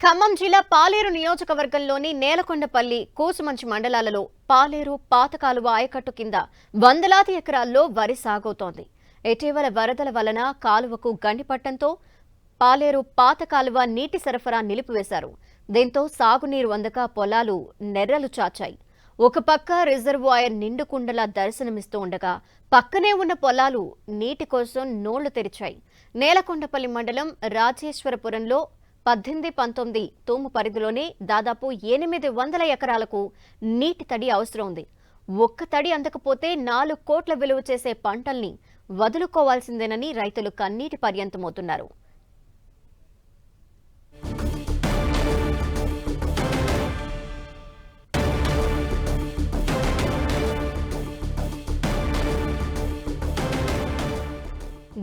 ఖమ్మం జిల్లా పాలేరు నియోజకవర్గంలోని నేలకొండపల్లి కూసుమంచి మండలాలలో పాలేరు పాతకాలువ ఆయకట్టు కింద వందలాది ఎకరాల్లో వరి సాగవుతోంది. ఇటీవల వరదల వలన కాలువకు గండిపట్టంతో పాలేరు పాత కాలువ నీటి సరఫరా నిలిపివేశారు. దీంతో సాగునీరు అందక పొలాలు నెర్రలు చాచాయి. ఒక పక్క రిజర్వాయర్ నిండుకుండలా దర్శనమిస్తూ ఉండగా పక్కనే ఉన్న పొలాలు నీటి కోసం నోళ్ళు తెరిచాయి. నేలకొండపల్లి మండలం రాజేశ్వరపురంలో పద్దెనిమిది పంతొమ్మిది తూము పరిధిలోనే దాదాపు ఎనిమిది వందల ఎకరాలకు నీటి తడి అవసరం ఉంది. ఒక్క తడి అందకపోతే నాలుగు కోట్ల విలువ చేసే పంటల్ని వదులుకోవాల్సిందేనని రైతులు కన్నీటి పర్యంతమవుతున్నారు.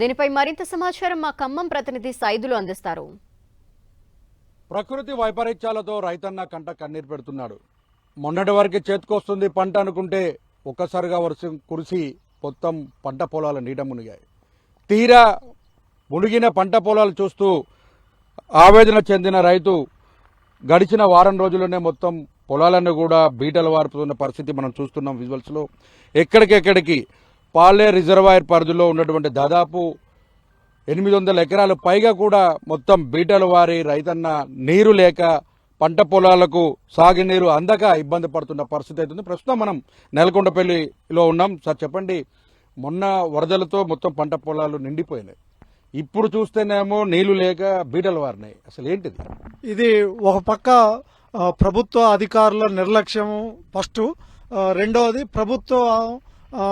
దీనిపై మరింత సమాచారం మా ఖమ్మం ప్రతినిధి సైదులు అందిస్తారు. ప్రకృతి వైపరీత్యాలతో రైతన్న కంట కన్నీరు పెడుతున్నాడు. మొన్నటి వరకు చేతికొస్తుంది పంట అనుకుంటే ఒక్కసారిగా వర్షం కురిసి మొత్తం పంట పొలాలు నీట మునిగాయి. తీరా మునిగిన పంట పొలాలు చూస్తూ ఆవేదన చెందిన రైతు గడిచిన వారం రోజుల్లోనే మొత్తం పొలాలను కూడా బీటలు వారుతున్న పరిస్థితి మనం చూస్తున్నాం విజువల్స్లో ఎక్కడికెక్కడికి పాలే రిజర్వాయర్ పరిధిలో ఉన్నటువంటి దాదాపు ఎనిమిది వందల ఎకరాలు పైగా కూడా మొత్తం బీటలు వారి రైతన్న నీరు లేక పంట పొలాలకు సాగునీరు అందక ఇబ్బంది పడుతున్న పరిస్థితి అవుతుంది ప్రస్తుతం మనం నెలకొండపల్లిలో ఉన్నాం. సార్ చెప్పండి. మొన్న వరదలతో మొత్తం పంట పొలాలు నిండిపోయినాయి. ఇప్పుడు చూస్తేనేమో నీళ్ళు లేక బీటలు వారినాయి. అసలు ఏంటిది? ఇది ఒక పక్క ప్రభుత్వ అధికారుల నిర్లక్ష్యం ఫస్ట్. రెండవది ప్రభుత్వ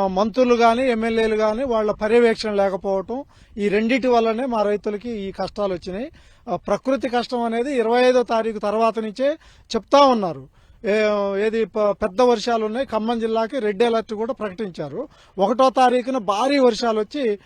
మంత్రులు కానీ ఎమ్మెల్యేలు కానీ వాళ్ళ పర్యవేక్షణ లేకపోవటం ఈ రెండింటి వల్లనే మా రైతులకి ఈ కష్టాలు వచ్చినాయి. ప్రకృతి కష్టం అనేది ఇరవై ఐదో తారీఖు తర్వాత నుంచే చెప్తా ఉన్నారు. ఏ- ఏది ప- పెద్ద వర్షాలు ఉన్నాయి ఖమ్మం జిల్లాకి రెడ్ అలర్ట్ కూడా ప్రకటించారు. ఒకటో తారీఖున భారీ వర్షాలు వచ్చి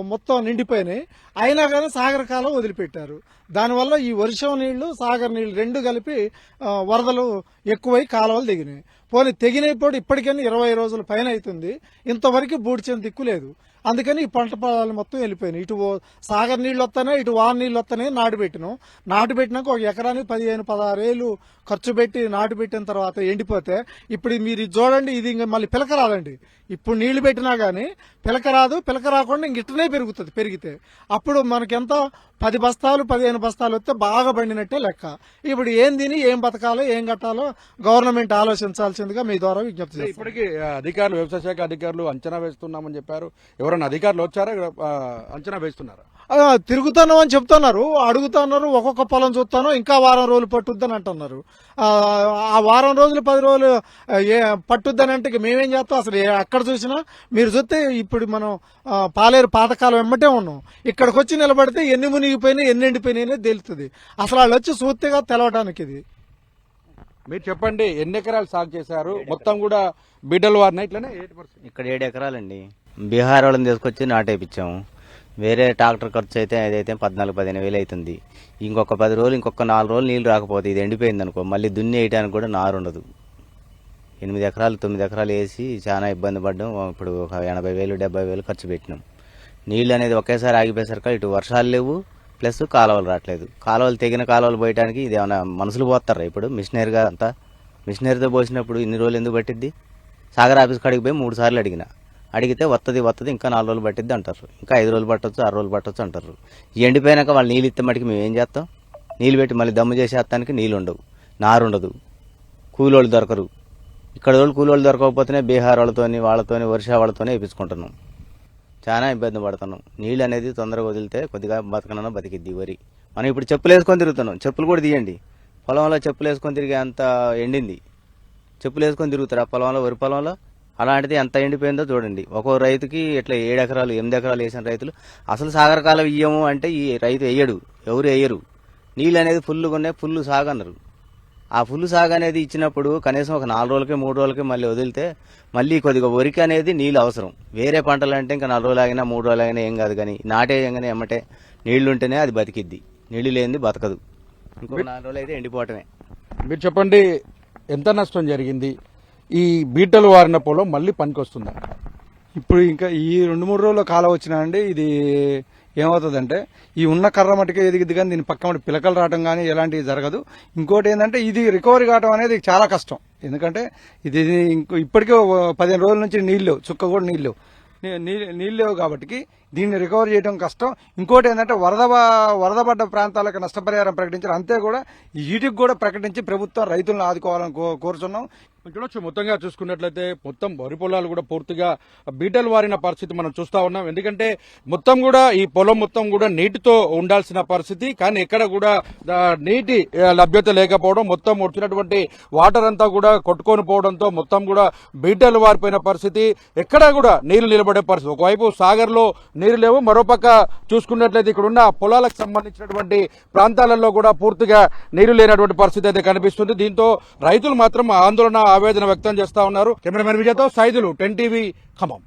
మొత్తం నిండిపోయినాయి. అయినా కానీ సాగర కాలం వదిలిపెట్టారు. దానివల్ల ఈ వర్షం నీళ్ళు సాగర్ నీళ్ళు రెండు కలిపి వరదలు ఎక్కువై కాలువలు దిగినాయి పోనీ తెగినప్పుడు ఇప్పటికైనా ఇరవై రోజుల పైన అవుతుంది. ఇంతవరకు బూడ్చిన దిక్కు లేదు. అందుకని ఈ పంట పొలాలు మొత్తం వెళ్ళిపోయినాయి. ఇటు ఓ- సాగర్ నీళ్ళు వస్తానే ఇటు వాన నీళ్ళు వస్తానే నాటు పెట్టినాం. నాటు పెట్టినాక ఒక ఎకరానికి పదిహేను పదహారు వేలు ఖర్చు పెట్టి నాటు పెట్టిన తర్వాత ఎండిపోతే ఇప్పుడు మీరు చూడండి ఇది ఇంకా మళ్ళీ పిలక రాదండి. ఇప్పుడు నీళ్ళు పెట్టినా గానీ పిలక రాదు పిలక రాకుండా ఇంక ఇట్టనే పెరుగుతుంది పెరిగితే. అప్పుడు మనకెంత? పది బస్తాలు పదిహేను బస్తాలు వస్తే బాగా పండినట్టే లెక్క. ఇప్పుడు ఏం తిని ఏం బతకాలో ఏం కట్టాలో గవర్నమెంట్ ఆలోచించాల్సిందిగా మీ ద్వారా విజ్ఞప్తి ఇప్పటికీ అధికారులు వ్యవసాయ శాఖ అధికారులు అంచనా వేస్తున్నామని చెప్పారు. ఎవరైనా అధికారులు వచ్చారా? అంచనా వేస్తున్నారా? ఆ, తిరుగుతాను అని చెప్తున్నారు. అడుగుతున్నారు ఒక్కొక్క పొలం చూస్తాను ఇంకా వారం రోజులు పట్టుద్దని అంటున్నారు. ఆ, వారం రోజులు పది రోజులు పట్టుద్దని అంటే మేమేం చేస్తాం? అసలు ఎక్కడ చూసినా మీరు చూస్తే ఇప్పుడు మనం ఆ, పాలేరు పాతకాలం వెంబటే ఉన్నాం. ఇక్కడికి వచ్చి నిలబడితే ఎన్ని మునిగిపోయినాయి ఎన్ని ఎండిపోయినాయి అనేది తెలుస్తుంది అసలు వాళ్ళు వచ్చి సూత్తిగా తెలవడానికి ఇది. మీరు చెప్పండి ఎన్ని ఎకరాలు సాగు చేశారు? మొత్తం కూడా బిడ్డలు వారినాయి ఇట్లనే ఇక్కడ ఏడు ఎకరాలండి. బీహార్ వాళ్ళని తీసుకొచ్చి నాటేపించాము వేరే ట్రాక్టర్ ఖర్చు అయితే అదైతే పద్నాలుగు పదిహేను వేలు అవుతుంది. ఇంకొక పది రోజులు ఇంకొక నాలుగు రోజులు నీళ్ళు రాకపోతే ఇది ఎండిపోయింది అనుకో మళ్ళీ దున్ని వేయడానికి కూడా నారు ఉండదు. ఎనిమిది ఎకరాలు తొమ్మిది ఎకరాలు వేసి చాలా ఇబ్బంది పడ్డాం. ఇప్పుడు ఒక ఎనభై వేలు డెబ్బై వేలు ఖర్చు పెట్టినాం. నీళ్ళు అనేది ఒకేసారి ఆగిపోయేసరికి ఇటు వర్షాలు లేవు ప్లస్ కాలువలు రావట్లేదు. కాలువలు తెగిన కాలువలు పోయడానికి ఇది ఏమైనా మనుషులు పోతారా ఇప్పుడు? మిషనరీగా అంతా? మిషనరీతో పోసినప్పుడు ఇన్ని రోజులు ఎందుకు పట్టిద్ది? సాగర్ ఆఫీస్ కాడికి పోయి మూడు సార్లు అడిగిన. అడిగితే వస్తుంది వత్తది ఇంకా నాలుగు రోజులు పట్టిద్ది అంటారు. ఇంకా ఐదు రోజులు పట్టొచ్చు ఆరు రోజులు పట్టొచ్చు అంటారు. ఎండిపోయినాక వాళ్ళు నీళ్ళు ఇస్తే మటుకు మేము ఏం చేస్తాం? నీళ్ళు పెట్టి మళ్ళీ దమ్ము చేసేస్తానికి నీళ్ళు ఉండవు. నారు ఉండదు. కూలోళ్ళు దొరకరు. ఇక్కడ వాళ్ళు కూలోళ్ళు దొరకకపోతేనే బీహార్ వాళ్ళతోని వాళ్ళతోని వర్షా వాళ్ళతోనే వేపించుకుంటున్నాం. చాలా ఇబ్బంది పడుతున్నాం. నీళ్ళు అనేది తొందరగా వదిలితే కొద్దిగా బతకనన్నా బతికిద్ది వరి. మనం ఇప్పుడు చెప్పులు వేసుకొని తిరుగుతున్నాం. చెప్పులు కూడా తీయండి. పొలంలో చెప్పులు వేసుకొని తిరిగే అంత ఎండింది. చెప్పులు వేసుకొని తిరుగుతారు. ఆ పొలంలో వరి పొలంలో అలాంటిది ఎంత ఎండిపోయిందో చూడండి. ఒక్కో రైతుకి ఇట్లా ఏడు ఎకరాలు ఎనిమిది ఎకరాలు వేసిన రైతులు అసలు సాగర కాలం ఇయ్యము అంటే ఈ రైతు వేయడు. ఎవరు వేయరు. నీళ్ళు అనేది ఫుల్గా ఉన్నాయి ఫుల్ సాగనరు ఆ ఫుల్ సాగు అనేది ఇచ్చినప్పుడు కనీసం ఒక నాలుగు రోజులకి మూడు రోజులకి మళ్ళీ వదిలితే మళ్ళీ కొద్దిగా వరికి అనేది నీళ్ళు అవసరం. వేరే పంటలు అంటే ఇంకా నాలుగు రోజులు ఆగినా మూడు రోజులు ఆగినా ఏం కాదు కానీ నాటేయంగానే ఎమ్మటే నీళ్ళు ఉంటేనే అది బతికిద్ది. నీళ్ళు లేనిది బతకదు. ఇంకో నాలుగు రోజులు అయితే ఎండిపోవటమే. మీరు చెప్పండి ఎంత నష్టం జరిగింది? ఈ బీటలు వారిన పొలం మళ్ళీ పనికొస్తుందా? ఇప్పుడు ఇంకా ఈ రెండు మూడు రోజుల కాలం వచ్చినా అండి ఇది ఏమవుతుందంటే ఈ ఉన్న కర్ర మటుకే ఎదిగిద్ది కానీ దీని పక్క పిలకలు రావడం కానీ ఎలాంటివి జరగదు. ఇంకోటి ఏంటంటే ఇది రికవరీ కావడం అనేది చాలా కష్టం. ఎందుకంటే ఇది ఇంకో ఇప్పటికే ఓ పదిహేను రోజుల నుంచి నీళ్ళు లేవు, చుక్క కూడా నీళ్ళు లేవు. నీళ్ళు లేవు కాబట్టి దీన్ని రికవర్ చేయడం కష్టం. ఇంకోటి ఏంటంటే వరద వరద పడ్డ ప్రాంతాలకు నష్టపరిహారం ప్రకటించారు. అంతే కూడా వీటికి కూడా ప్రకటించి ప్రభుత్వం రైతులను ఆదుకోవాలని కో- కోరుతున్నాం చూడొచ్చు మొత్తంగా చూసుకున్నట్లయితే మొత్తం వరి పొలాలు కూడా పూర్తిగా బీటలు వారిన పరిస్థితి మనం చూస్తా ఉన్నాం. ఎందుకంటే మొత్తం కూడా ఈ పొలం మొత్తం కూడా నీటితో ఉండాల్సిన పరిస్థితి. కానీ ఎక్కడ కూడా నీటి లభ్యత లేకపోవడం మొత్తం వచ్చినటువంటి వాటర్ అంతా కూడా కొట్టుకొని పోవడంతో మొత్తం కూడా బీటలు వారిపోయిన పరిస్థితి. ఎక్కడా కూడా నీళ్ళు నిలబడే పరిస్థితి. ఒకవైపు సాగర్లో నీరు లేవు మరోపక్క చూసుకున్నట్లయితే ఇక్కడ ఉన్న పొలాలకు సంబంధించినటువంటి ప్రాంతాలలో కూడా పూర్తిగా నీరు లేనటువంటి పరిస్థితి అయితే కనిపిస్తుంది. దీంతో రైతులు మాత్రం ఆందోళన ఆవేదన వ్యక్తం చేస్తా ఉన్నారు. కెమెరామెన్ విజయతో సైదులు టెన్ టీవీ ఖమ్మం.